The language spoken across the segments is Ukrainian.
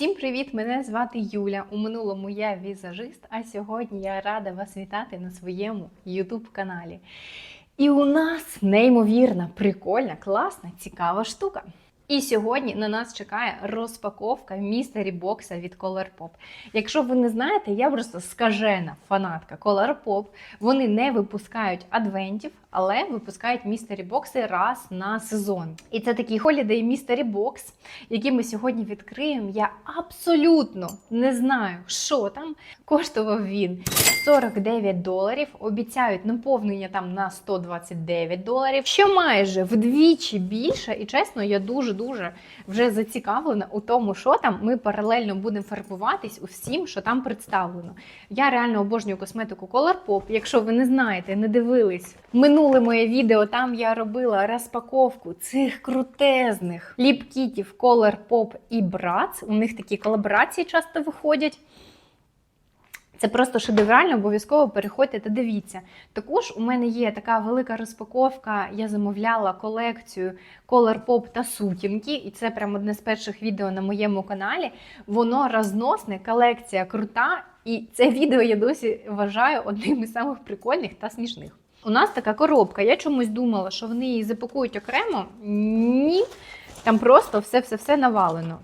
Всім привіт! Мене звати Юля. У минулому я візажист, а сьогодні я рада вас вітати на своєму YouTube каналі. І у нас неймовірна, прикольна, класна, цікава штука. І сьогодні на нас чекає розпаковка містері бокса від Colourpop. Якщо ви не знаєте, я просто скажена фанатка Colourpop. Вони не випускають адвентів, але випускають містері бокси раз на сезон. І це такий Holiday Mystery Box, який ми сьогодні відкриємо. Я абсолютно не знаю, що там. Коштував він 49 доларів. Обіцяють наповнення там на 129 доларів, що майже вдвічі більше. І чесно, я дуже-дуже вже зацікавлена у тому, що там. Ми паралельно будемо фарбуватись у всім, що там представлено. Я реально обожнюю косметику Colourpop. Якщо ви не знаєте, не дивились минуле моє відео, там я робила розпаковку цих крутезних ліпкітів Colourpop і Bratz. У них такі колаборації часто виходять. Це просто шедеврально, обов'язково переходьте та дивіться. Також у мене є така велика розпаковка. Я замовляла колекцію Colourpop та сутінки, і це прямо одне з перших відео на моєму каналі. Воно розносне, колекція крута, і це відео я досі вважаю одним із самих прикольних та смішних. У нас така коробка. Я чомусь думала, що вони її запакують окремо. Ні, там просто все-все-все навалено.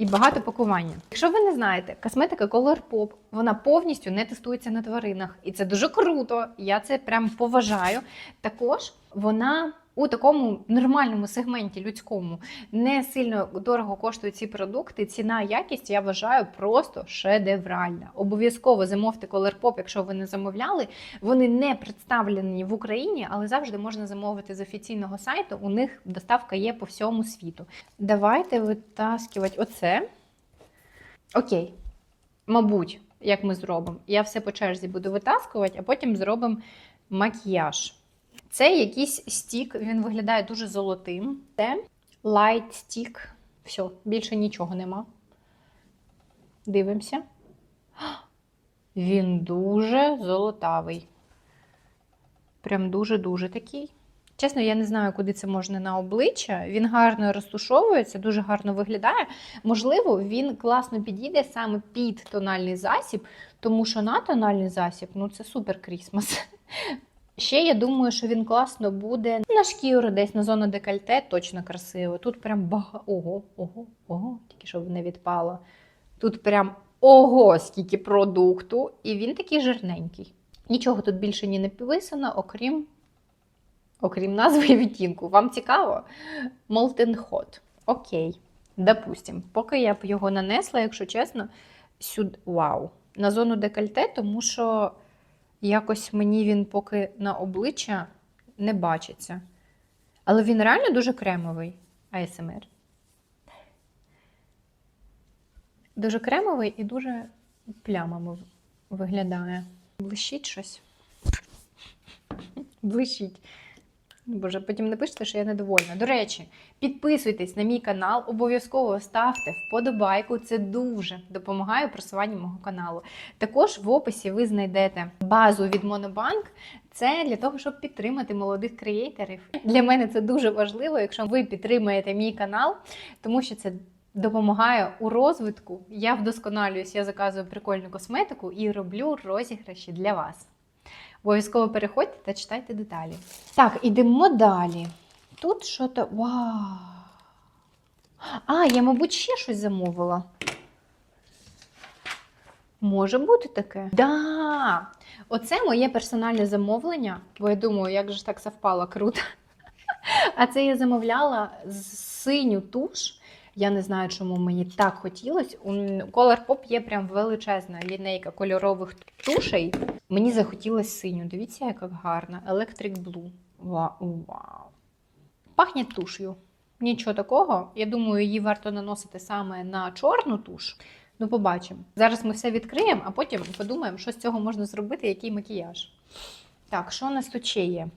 І багато пакування. Якщо ви не знаєте, косметика Colourpop, вона повністю не тестується на тваринах. І це дуже круто. Я це прям поважаю. Також вона у такому нормальному сегменті людському не сильно дорого коштують ці продукти. Ціна, якість я вважаю просто шедевральна. Обов'язково замовте Colourpop, якщо ви не замовляли. Вони не представлені в Україні, але завжди можна замовити з офіційного сайту. У них доставка є по всьому світу. Давайте витаскувати оце. Окей, мабуть, як ми зробимо. Я все по черзі буду витаскувати, а потім зробимо макіяж. Це якийсь стік, він виглядає дуже золотим. Це light stick. Все, більше нічого нема. Дивимося. Він дуже золотавий. Прям дуже-дуже такий. Чесно, я не знаю, куди це можна на обличчя. Він гарно розтушовується, дуже гарно виглядає. Можливо, він класно підійде саме під тональний засіб, тому що на тональний засіб ну це супер крісмас. Ще я думаю, що він класно буде на шкіру, десь на зону декольте, точно красиво. Тут прям бага... Ого, ого, ого, тільки щоб не відпало. Тут прям ого, скільки продукту, і він такий жирненький. Нічого тут більше ні не написано, окрім окрім назви і відтінку. Вам цікаво? Molten Hot. Окей, допустим. Поки я б його нанесла, якщо чесно, сюди. Вау! На зону декольте, тому що якось мені він поки на обличчя не бачиться. Але він реально дуже кремовий АСМР. Дуже кремовий і дуже плямами виглядає. Блищить щось. Блищить. Боже, потім напишете, що я недовольна. До речі, підписуйтесь на мій канал, обов'язково ставте вподобайку. Це дуже допомагає просуванню мого каналу. Також в описі ви знайдете базу від Monobank. Це для того, щоб підтримати молодих креаторів. Для мене це дуже важливо, якщо ви підтримаєте мій канал, тому що це. Допомагає у розвитку. Я вдосконалююсь, я заказую прикольну косметику і роблю розіграші для вас. Обов'язково переходьте та читайте деталі. Так, ідемо далі. Тут що то. Вау! А, я, мабуть, ще щось замовила. Може бути таке? Да! Оце моє персональне замовлення, бо я думаю, як же так совпало круто. А це я замовляла синю туш. Я не знаю, чому мені так хотілося. У Colourpop є прям величезна лінейка кольорових тушей. Мені захотілося синю. Дивіться, яка гарна. Electric Blue. Вау. Пахне туш'ю. Нічого такого. Я думаю, її варто наносити саме на чорну туш. Ну, побачимо. Зараз ми все відкриємо, а потім подумаємо, що з цього можна зробити, який макіяж. Так, що у нас тут ще є?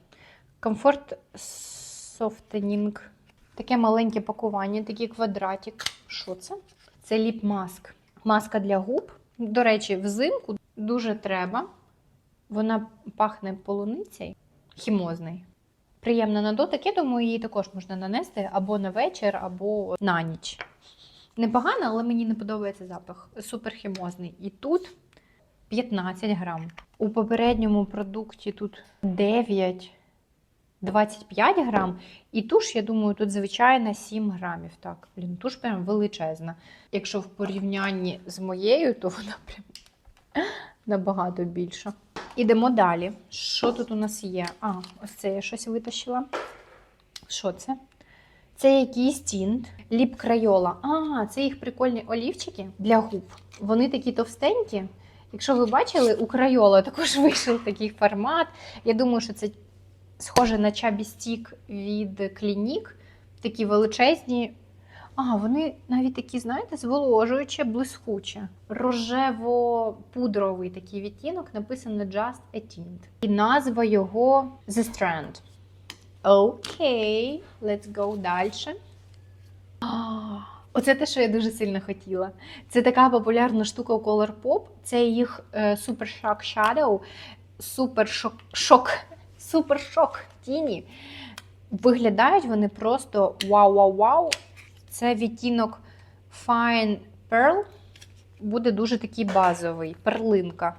Комфорт Softening. Таке маленьке пакування, такий квадратик. Що це? Це ліп-маск. Маска для губ. До речі, взимку дуже треба. Вона пахне полуницею, хімозний. Приємна на дотик. Я думаю, її також можна нанести або на вечір, або на ніч. Непогано, але мені не подобається запах. Супер хімозний. І тут 15 грам. У попередньому продукті тут 9, 25 грам. І туш, я думаю, тут звичайна 7 грамів. Так, блін, туш прям величезна. Якщо в порівнянні з моєю, то вона прям набагато більша. Ідемо далі. Що тут у нас є? А, ось це я щось витащила. Що це? Це якийсь тінт, ліп крайола. А, це їх прикольні олівчики для губ. Вони такі товстенькі. Якщо ви бачили, у крайола також вийшов такий формат. Я думаю, що це схоже на чабі стік від клінік. Такі величезні. А, вони навіть такі, знаєте, зволожуючі, блискучі. Рожево-пудровий такий відтінок, написано Just a Tint. І назва його The Strand. Окей, let's go далі. Оце те, що я дуже сильно хотіла. Це така популярна штука у Colourpop. Це їх е, Super Shock Shadow, Super Shock, шок, Super Shock тіні. Виглядають вони просто вау-вау-вау. Це відтінок Fine Pearl. Буде дуже такий базовий, перлинка.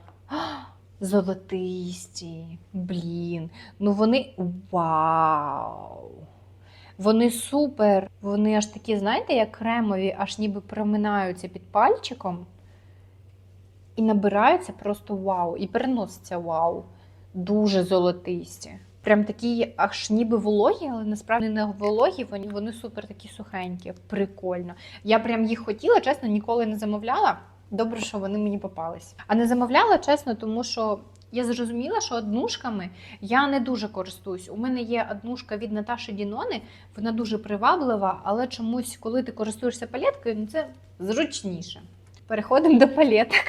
Золотисті. Блін. Ну вони вау! Вони супер. Вони аж такі, знаєте, як кремові, аж ніби проминаються під пальчиком. І набираються просто вау. І переноситься вау. Дуже золотисті. Прям такі, аж ніби вологі, але насправді не вологі, вони, вони супер такі сухенькі. Прикольно. Я прям їх хотіла, чесно, ніколи не замовляла. Добре, що вони мені попались. А не замовляла, чесно, тому що я зрозуміла, що однушками я не дуже користуюсь. У мене є однушка від Наташі Дінони, вона дуже приваблива, але чомусь, коли ти користуєшся палеткою, ну це зручніше. Переходимо до палеток.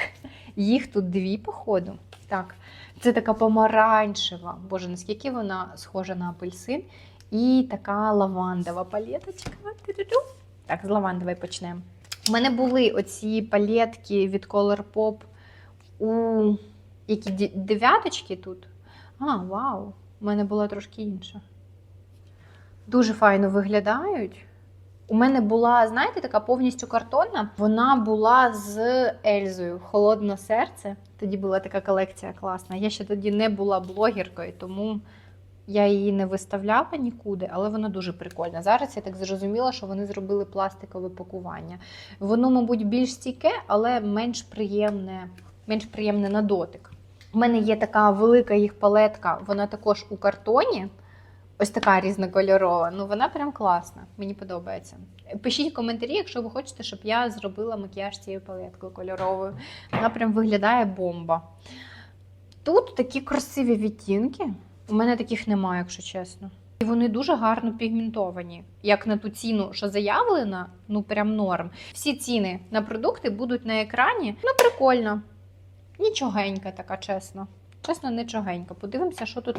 Їх тут дві, походу. Так, це така помаранчева. Боже, наскільки вона схожа на апельсин. І така лавандова палеточка. Так, з лавандової почнемо. У мене були оці палетки від Colourpop у які дев'яточки тут. А, вау! У мене була трошки інша. Дуже файно виглядають. У мене була, знаєте, така повністю картонна. Вона була з Ельзою Холодне серце. Тоді була така колекція класна. Я ще тоді не була блогеркою, тому я її не виставляла нікуди, але вона дуже прикольна. Зараз я так зрозуміла, що вони зробили пластикове пакування. Воно, мабуть, більш стійке, але менш приємне, менш приємне на дотик. У мене є така велика їх палетка, вона також у картоні. Ось така різнокольорова. Ну, вона прям класна. Мені подобається. Пишіть коментарі, якщо ви хочете, щоб я зробила макіяж цією палеткою кольоровою. Вона прям виглядає бомба. Тут такі красиві відтінки. У мене таких немає, якщо чесно. І вони дуже гарно пігментовані. Як на ту ціну, що заявлена, ну прям норм. Всі ціни на продукти будуть на екрані. Ну, прикольно. Нічогенька така, чесно. Чесно, нічогенька. Подивимося, що тут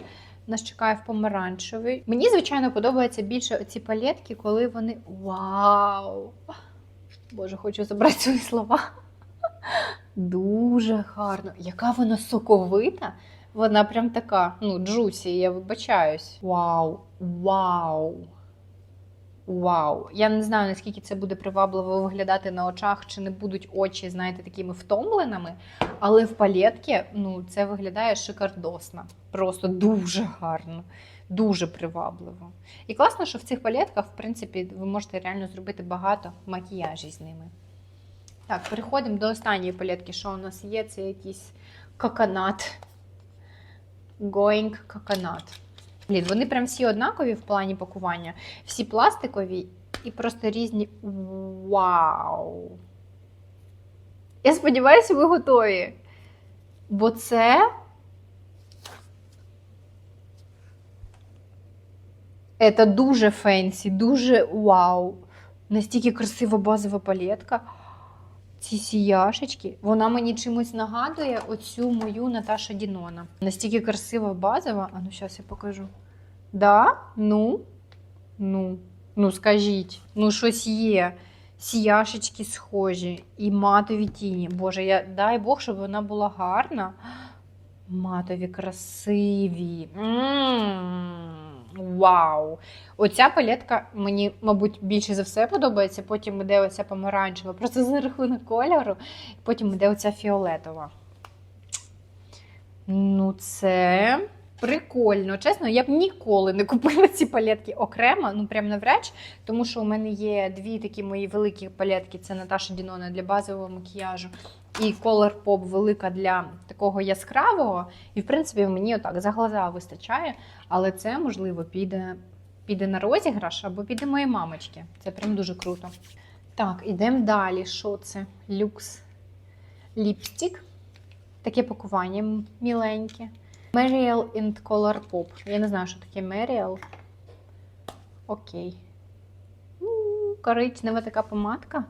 нас чекає в помаранчевий. Мені, звичайно, подобаються більше оці палетки, коли вони. Вау! Боже, хочу забрати свої слова. Дуже гарно. Яка вона соковита. Вона прям така, ну, джусі, я вибачаюсь. Вау! Вау! Вау! Я не знаю, наскільки це буде привабливо виглядати на очах, чи не будуть очі, знаєте, такими втомленими. Але в палетці ну, це виглядає шикардосно. Просто дуже гарно, дуже привабливо. І класно, що в цих палетках, в принципі, ви можете реально зробити багато макіяжів з ними. Так, переходимо до останньої палетки. Що у нас є? Це якийсь коконат. Going коконат. Блін, вони прям всі однакові в плані пакування. Всі пластикові і просто різні. Вау! Я сподіваюся, ви готові. Бо це. Це дуже фенсі, дуже вау. Настільки красива базова палетка. Ці сіяшечки, вона мені чимось нагадує оцю мою Наташа Дінона. Настільки красива базова. А ну зараз я покажу. Да? Ну? Ну, ну скажіть, ну щось є. Сіяшечки схожі і матові тіні. Боже, я дай Бог, щоб вона була гарна. Матові, красиві. М. Вау! Оця палетка мені, мабуть, більше за все подобається. Потім іде оця помаранчева, просто за рахунок кольору. Потім іде оця фіолетова. Ну, це прикольно. Чесно, я б ніколи не купила ці палетки окремо, ну прям навряд, тому що у мене є дві такі мої великі палетки. Це Наташа Дінона для базового макіяжу. І Color Pop велика для такого яскравого. І, в принципі, мені отак за глаза вистачає. Але це, можливо, піде, піде на розіграш або піде моїй мамочки. Це прям дуже круто. Так, ідемо далі. Що це? Люкс ліпстик. Таке пакування міленьке. Mariel and Color Pop. Я не знаю, що таке Mariel. Окей. Ну, коричнева така помадка.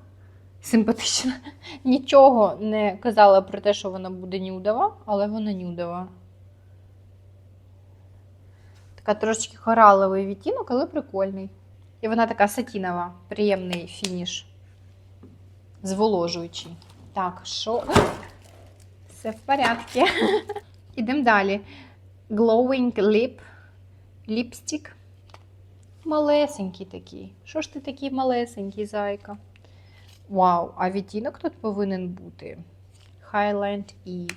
Симпатична. Нічого не казала про те, що вона буде нюдова, але вона нюдова. Така трошечки кораловий відтінок, але прикольний. І вона така сатінова, приємний фініш. Зволожуючий. Так, що? Все в порядку. Ідемо далі. Glowing Lip Lipstick. Малесенький такий. Що ж ти такий малесенький, зайка? Вау, а відтінок тут повинен бути. Highland Eve.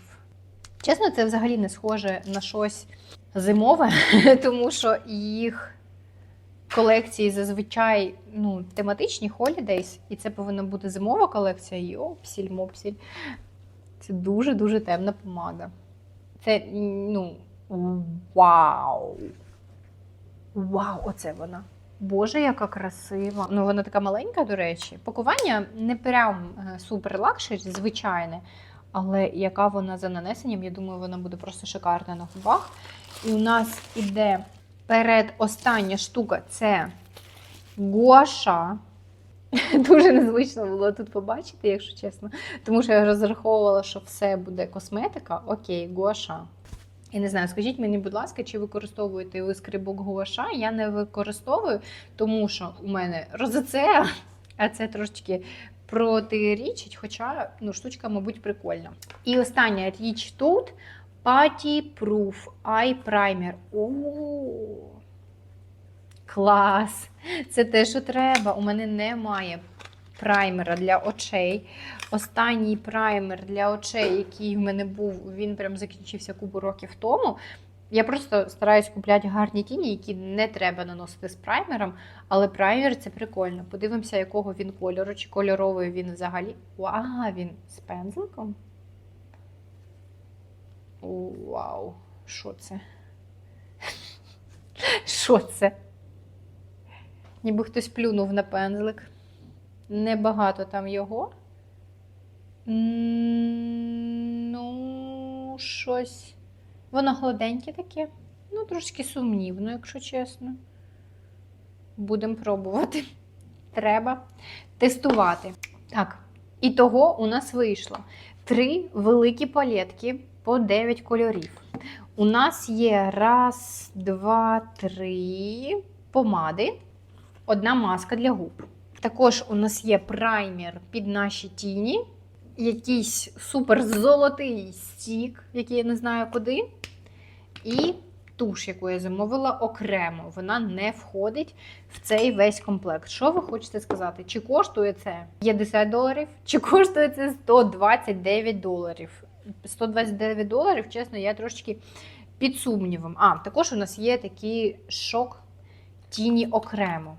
Чесно, це взагалі не схоже на щось зимове, тому що їх колекції зазвичай ну, тематичні holidays, і це повинна бути зимова колекція. Йопсіль, мопсіль. Це дуже-дуже темна помада. Це, ну, вау. Вау, оце вона. Боже, яка красива. Ну, вона така маленька, до речі. Пакування не прям е, супер лакшері, звичайне. Але яка вона за нанесенням, я думаю, вона буде просто шикарна на губах. І у нас іде передостання штука це гуаша. Дуже незвично було тут побачити, якщо чесно. Тому що я розраховувала, що все буде косметика. Окей, гуаша. Я не знаю, скажіть мені, будь ласка, чи використовуєте ви скрибок гуаша? Я не використовую, тому що у мене розоцеа, а це трошечки протирічить, хоча ну, штучка, мабуть, прикольна. І остання річ тут Patty Proof Eye Primer. О, клас! Це те, що треба. У мене немає праймера для очей. Останній праймер для очей, який в мене був, він прям закінчився купу років тому. Я просто стараюсь купляти гарні тіні, які не треба наносити з праймером, але праймер це прикольно. Подивимося, якого він кольору, чи кольоровий він взагалі. Вау, він з пензликом. Вау, що це? Що це? Ніби хтось плюнув на пензлик. Небагато там його. Ну, щось. Воно гладеньке таке. Ну, трошки сумнівно, якщо чесно. Будемо пробувати. Треба тестувати. Так, і того у нас вийшло три великі палетки по 9 кольорів. У нас є раз, два, три помади, одна маска для губ. Також у нас є праймер під наші тіні, якийсь супер золотий стік, який я не знаю куди. І туш, яку я замовила окремо. Вона не входить в цей весь комплект. Що ви хочете сказати? Чи коштує це 50 доларів, чи коштує це 129 доларів? 129 доларів, чесно, я трошечки під сумнівом. А, також у нас є такий шок тіні окремо.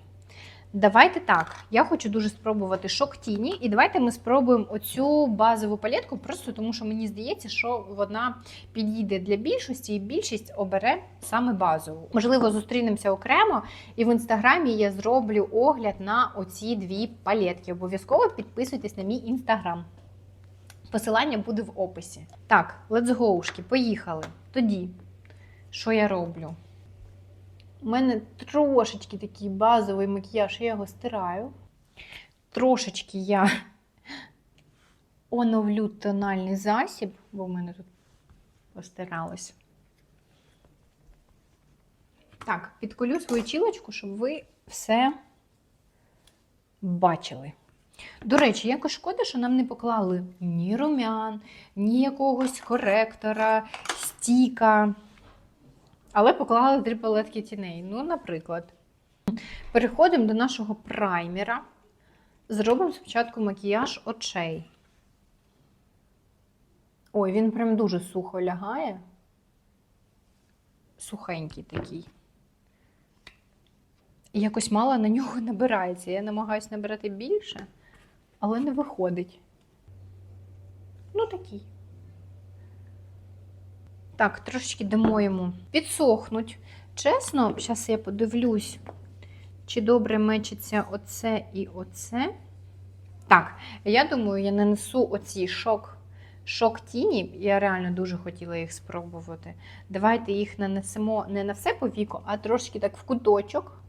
Давайте так. Я хочу дуже спробувати шок тіні, і давайте ми спробуємо оцю базову палетку, просто тому що мені здається, що вона підійде для більшості, і більшість обере саме базову. Можливо, зустрінемося окремо, і в інстаграмі я зроблю огляд на оці дві палетки. Обов'язково підписуйтесь на мій інстаграм. Посилання буде в описі. Так, let's go, поїхали. Тоді, що я роблю? У мене трошечки такий базовий макіяж, я його стираю. Трошечки я оновлю тональний засіб, бо в мене тут постиралось. Так, підколю свою чілочку, щоб ви все бачили. До речі, якось шкода, що нам не поклали ні румян, ні якогось коректора, стіка. Але поклали три палетки тіней. Ну, наприклад. Переходимо до нашого праймера. Зробимо спочатку макіяж очей. Ой, він прям дуже сухо лягає. Сухенький такий. І якось мало на нього набирається. Я намагаюся набирати більше, але не виходить. Ну, такий. Так, трошечки дамо йому підсохнуть. Чесно, зараз я подивлюсь, чи добре мечиться оце і оце. Так, я думаю, я нанесу оці шок, шок тіні. Я реально дуже хотіла їх спробувати. Давайте їх нанесемо не на все по віку, а трошки так в куточок.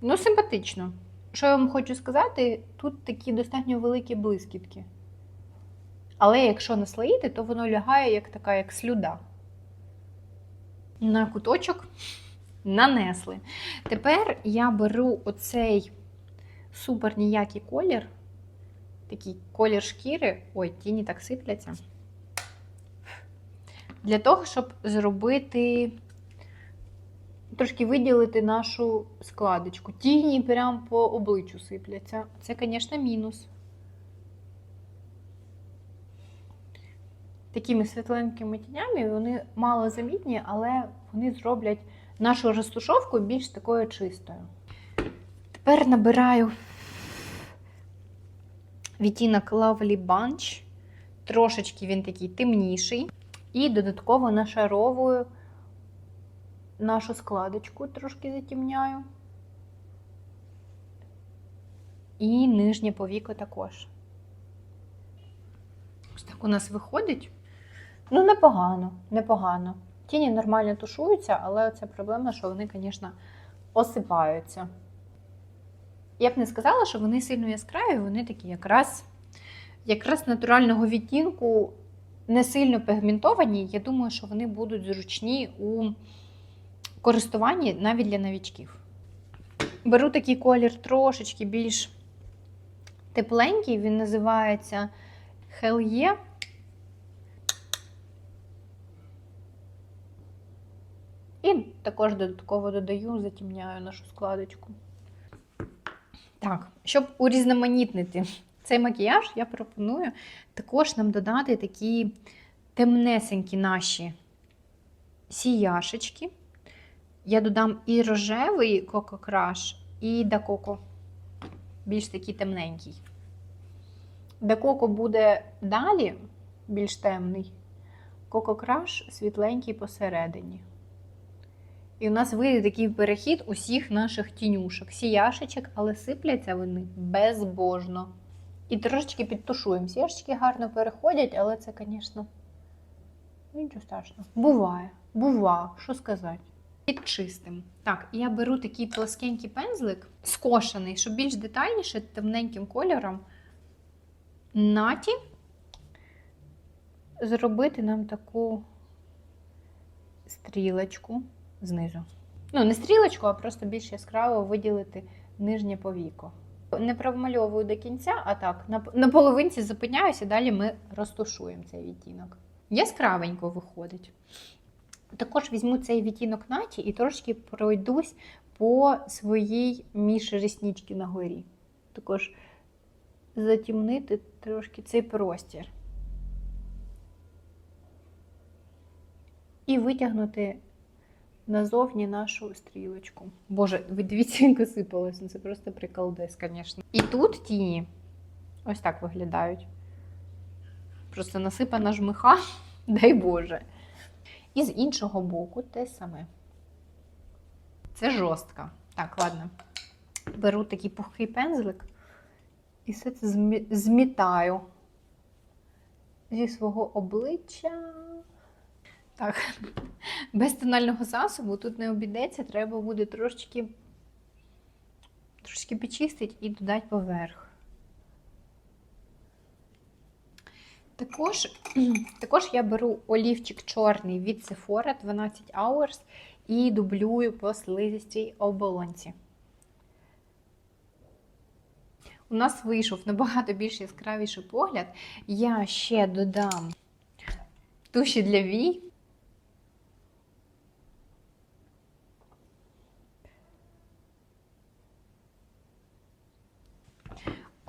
Ну, симпатично. Що я вам хочу сказати, тут такі достатньо великі блискітки. Але якщо наслоїти, то воно лягає як така, як слюда. На куточок нанесли. Тепер я беру оцей супер ніякий колір, такий колір шкіри. Ой, тіні так сипляться. Для того, щоб зробити, трошки виділити нашу складочку. Тіні прямо по обличчю сипляться. Це, звісно, мінус. Такими світленькими тінями, вони мало замітні, але вони зроблять нашу розтушовку більш такою чистою. Тепер набираю відтінок Lovely Bunch. Трошечки він такий темніший. І додатково нашаровую нашу складочку, трошки затемняю. І нижнє повіко також. Ось так у нас виходить. Ну, непогано, непогано. Тіні нормально тушуються, але це проблема, що вони, звісно, осипаються. Я б не сказала, що вони сильно яскраві, вони такі якраз якраз натурального відтінку, не сильно пігментовані. Я думаю, що вони будуть зручні у користуванні навіть для новічків. Беру такий колір трошечки більш тепленький, він називається Hellye. Також додатково додаю, затемняю нашу складочку. Так, щоб урізноманітнити цей макіяж, я пропоную також нам додати такі темнесенькі наші сіяшечки. Я додам і рожевий Coco Crush, і Дакоко. Більш такий темненький. Дакоко буде далі, більш темний. Coco Crush світленький посередині. І у нас вийде такий перехід усіх наших тінюшок, сіяшечок, але сипляться вони безбожно. І трошечки підтушуємо. Сіяшечки гарно переходять, але це, звісно, нічого страшного. Буває, бува, що сказати. Підчистим. Так, я беру такий плоскенький пензлик, скошений, щоб більш детальніше, темненьким кольором наті зробити нам таку стрілочку знизу. Ну, не стрілочку, а просто більш яскраво виділити нижнє повіко. Не промальовую до кінця, а так, на, на половинці зупиняюся, далі ми розтушуємо цей відтінок. Яскравенько виходить. Також візьму цей відтінок наті і трошки пройдусь по своїй міжреснічці на горі. Також затемнити трошки цей простір. І витягнути назовні нашу стрілочку. Боже, ви дивіться, як осипалось. Ну, Це просто приколдес, звісно. І тут тіні ось так виглядають. Просто насипана жмиха, дай Боже. І з іншого боку те саме. Це жорстка. Так, ладно. Беру такий пухкий пензлик і все це змітаю зі свого обличчя. Так, без тонального засобу тут не обійдеться, треба буде трошечки, трошечки підчистити і додати поверх. Також, також я беру олівчик чорний від Sephora 12 Hours і дублюю по слизистій оболонці. У нас вийшов набагато більш яскравіший погляд. Я ще додам туші для вій.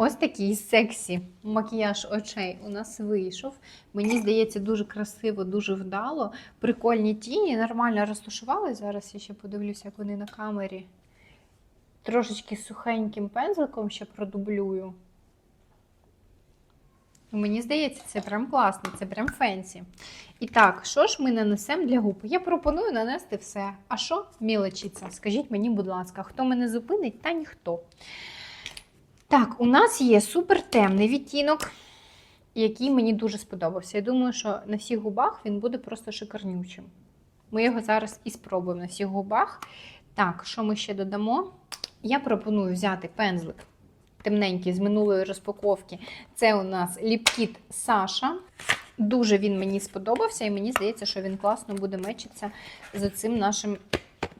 Ось такий сексі макіяж очей у нас вийшов. Мені здається, дуже красиво, дуже вдало. Прикольні тіні, нормально розташували. Зараз я ще подивлюся, як вони на камері. Трошечки сухеньким пензликом ще продублюю. Мені здається, це прям класно, це прям фенсі. І так, що ж ми нанесемо для губ? Я пропоную нанести все. А що мілочиться? Скажіть мені, будь ласка, хто мене зупинить, та ніхто. Так, у нас є супертемний відтінок, який мені дуже сподобався. Я думаю, що на всіх губах він буде просто шикарнючим. Ми його зараз і спробуємо на всіх губах. Так, що ми ще додамо? Я пропоную взяти пензлик темненький з минулої розпаковки. Це у нас ліпкіт Саша. Дуже він мені сподобався, і мені здається, що він класно буде мечитися з цим нашим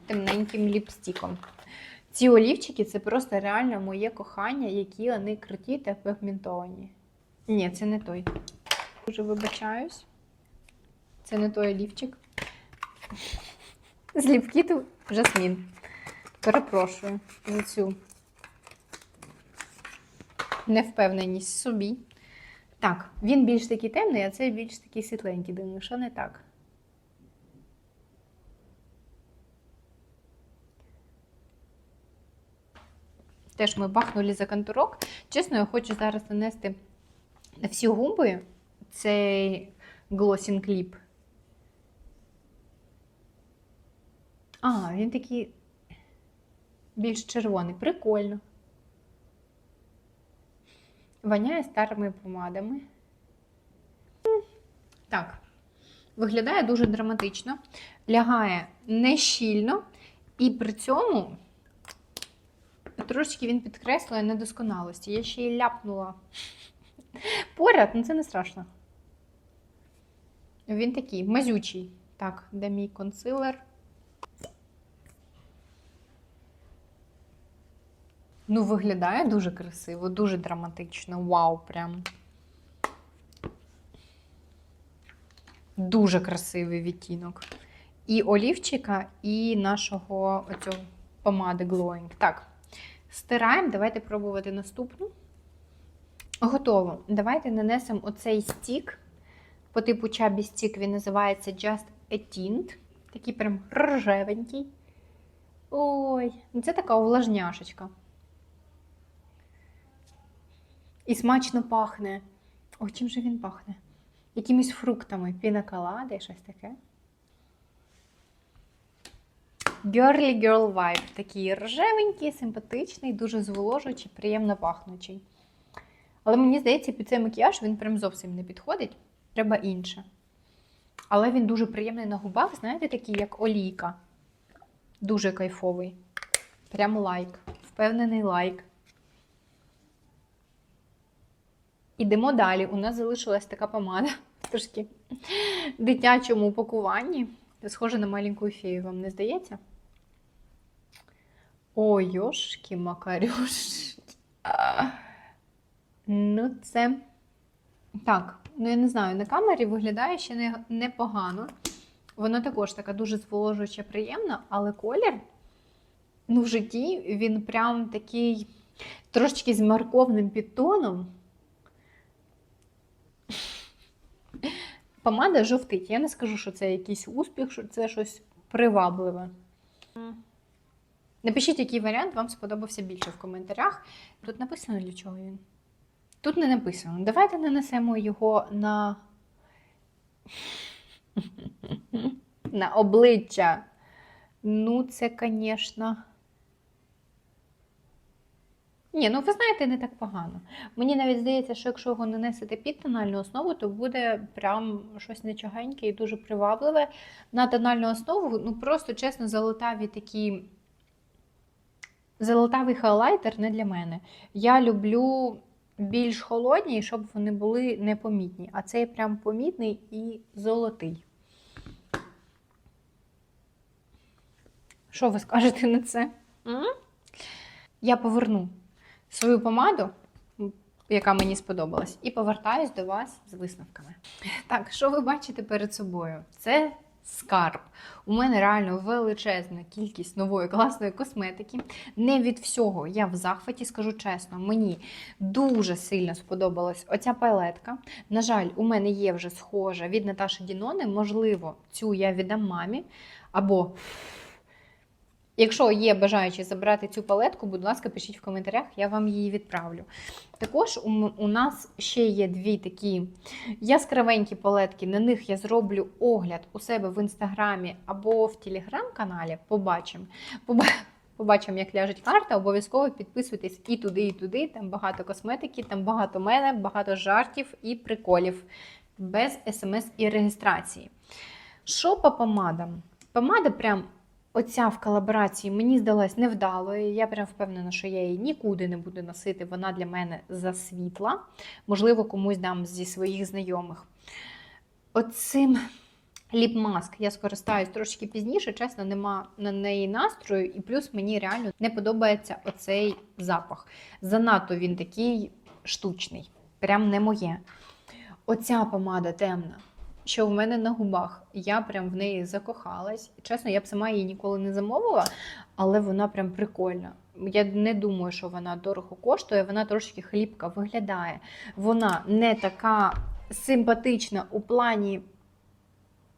темненьким ліпстиком. Ці олівчики це просто реально моє кохання, які вони круті та пігментовані. Ні, це не той. Дуже вибачаюсь. Це не той олівчик. З ліпкіту Жасмін. Перепрошую за цю невпевненість собі. Так, він більш такий темний, а цей більш такий світленький. Думаю, що не так. Теж ми бахнули за контурок. Чесно, я хочу зараз нанести на всі губи цей глосінг кліп. А, він такий більш червоний. Прикольно. Воняє старими помадами. Так, виглядає дуже драматично, лягає не щільно, і при цьому трошки він підкреслює недосконалості. Я ще й ляпнула поряд, ну це не страшно. Він такий мазючий. Так, де мій консилер? Ну, виглядає дуже красиво, дуже драматично. Вау, прям. Дуже красивий відтінок. І олівчика, і нашого оцього помади Glowing. Так, стираємо. Давайте пробувати наступну. Готово. Давайте нанесемо оцей стік. По типу чабі стік він називається Just a Tint. Такий прям рожевенький. Ой, ну це така увлажняшечка. І смачно пахне. О, чим же він пахне? Якимись фруктами, пінаколади, щось таке. Girly Girl Vibe. Такий рожевенький, симпатичний, дуже зволожуючий, приємно пахнучий. Але мені здається, під цей макіяж він прям зовсім не підходить. Треба інше. Але він дуже приємний на губах, знаєте, такий, як олійка. Дуже кайфовий. Прям лайк. Впевнений лайк. Ідемо далі. У нас залишилась така помада в трошки дитячому упакуванні. Схоже на маленьку фею, вам не здається? Ой, йошки макарюшки. Ну, це. Так, ну я не знаю, на камері виглядає ще не, непогано. Воно також така дуже зволожуюча, приємна, але колір, ну, в житті він прям такий трошечки з морковним підтоном. Помада жовтить. Я не скажу, що це якийсь успіх, що це щось привабливе. Напишіть, який варіант вам сподобався більше в коментарях. Тут написано для чого він. Тут не написано. Давайте нанесемо його на на обличчя. Ну, це, звісно. Ні, ну ви знаєте, не так погано. Мені навіть здається, що якщо його нанесете під тональну основу, то буде прям щось нечогеньке і дуже привабливе. На тональну основу, ну просто чесно, золотаві такі. Золотавий хайлайтер не для мене. Я люблю більш холодні, щоб вони були непомітні. А цей прям помітний і золотий. Що ви скажете на це? М? Я поверну свою помаду. яка мені сподобалась, і повертаюсь до вас з висновками. Так, що ви бачите перед собою? Це скарб. У мене реально величезна кількість нової класної косметики. Не від всього я в захваті, скажу чесно. Мені дуже сильно сподобалась оця палетка. На жаль, у мене є вже схожа від Наташі Дінони. Можливо, цю я віддам мамі. Або, якщо є бажаючі забрати цю палетку, будь ласка, пишіть в коментарях, я вам її відправлю. Також у, нас ще є дві такі яскравенькі палетки. На них я зроблю огляд у себе в інстаграмі або в телеграм-каналі. Побачимо. Побачимо, як ляжуть карта. Обов'язково підписуйтесь і туди, і туди. Там багато косметики, там багато мене, багато жартів і приколів без смс і реєстрації. Що по помадам? Помада прям оця в колаборації мені здалась невдалою. Я прям впевнена, що я її нікуди не буду носити. Вона для мене засвітла. Можливо, комусь дам зі своїх знайомих. Оцим ліп-маск я скористаюсь трошки пізніше, чесно, нема на неї настрою, і плюс мені реально не подобається оцей запах. Занадто він такий штучний, прям не моє. Оця помада темна, що в мене на губах. Я прям в неї закохалась. Чесно, я б сама її ніколи не замовила, але вона прям прикольна. Я не думаю, що вона дорого коштує, вона трошки хлібка виглядає. Вона не така симпатична у плані.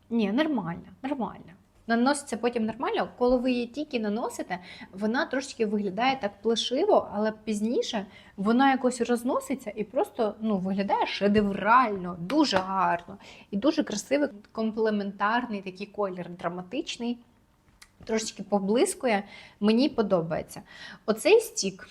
Ні, нормальна, нормальна. Наноситься потім нормально. Коли ви її тільки наносите, вона трошки виглядає так плешиво, але пізніше вона якось розноситься і просто ну, виглядає шедеврально, дуже гарно і дуже красивий, комплементарний такий колір, драматичний. Трошечки поблискує, мені подобається. Оцей стік,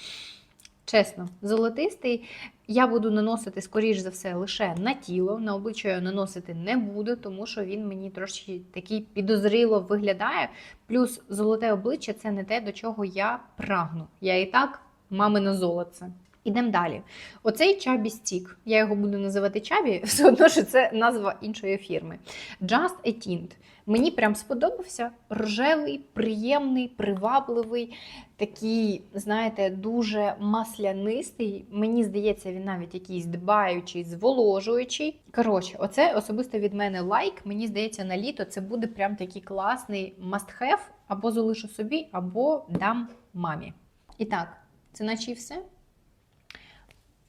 чесно, золотистий. Я буду наносити, скоріш за все, лише на тіло. На обличчя я наносити не буду, тому що він мені трошки такий підозріло виглядає. Плюс золоте обличчя це не те, до чого я прагну. Я і так мамина золоце. Ідемо далі. Оцей чабі стік, я його буду називати чабі, все одно, що це назва іншої фірми. Just a Tint. Мені прям сподобався рожевий, приємний, привабливий, такий, знаєте, дуже маслянистий. Мені здається, він навіть якийсь дбаючий, зволожуючий. Коротше, оце особисто від мене лайк. Мені здається, на літо це буде прям такий класний must-have, або залишу собі, або дам мамі. І так, це наче і все.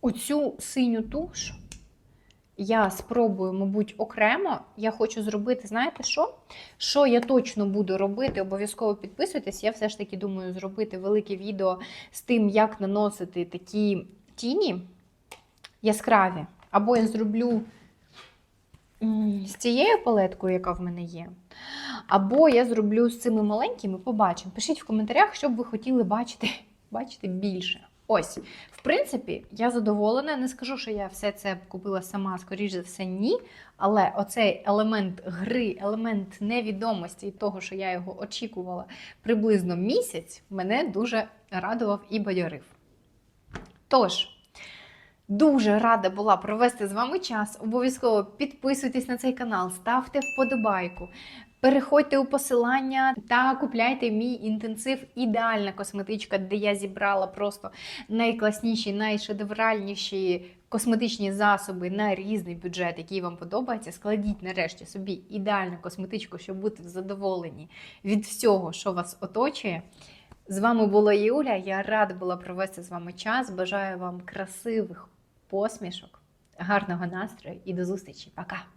Оцю синю туш я спробую, мабуть, окремо. Я хочу зробити, знаєте що? Що я точно буду робити, обов'язково підписуйтесь. Я все ж таки думаю зробити велике відео з тим, як наносити такі тіні яскраві. Або я зроблю з цією палеткою, яка в мене є. Або я зроблю з цими маленькими, побачимо. Пишіть в коментарях, що б ви хотіли бачити, бачити більше. Ось, в принципі, я задоволена. Не скажу, що я все це купила сама, скоріш за все, ні. Але оцей елемент гри, елемент невідомості і того, що я його очікувала приблизно місяць, мене дуже радував і бадьорив. Тож, дуже рада була провести з вами час. Обов'язково підписуйтесь на цей канал, ставте вподобайку. Переходьте у посилання та купляйте мій інтенсив Ідеальна косметичка, де я зібрала просто найкласніші, найшедевральніші косметичні засоби на різний бюджет, який вам подобається. Складіть нарешті собі ідеальну косметичку, щоб бути задоволені від всього, що вас оточує. З вами була Юля. Я рада була провести з вами час. Бажаю вам красивих посмішок, гарного настрою і до зустрічі. Пока!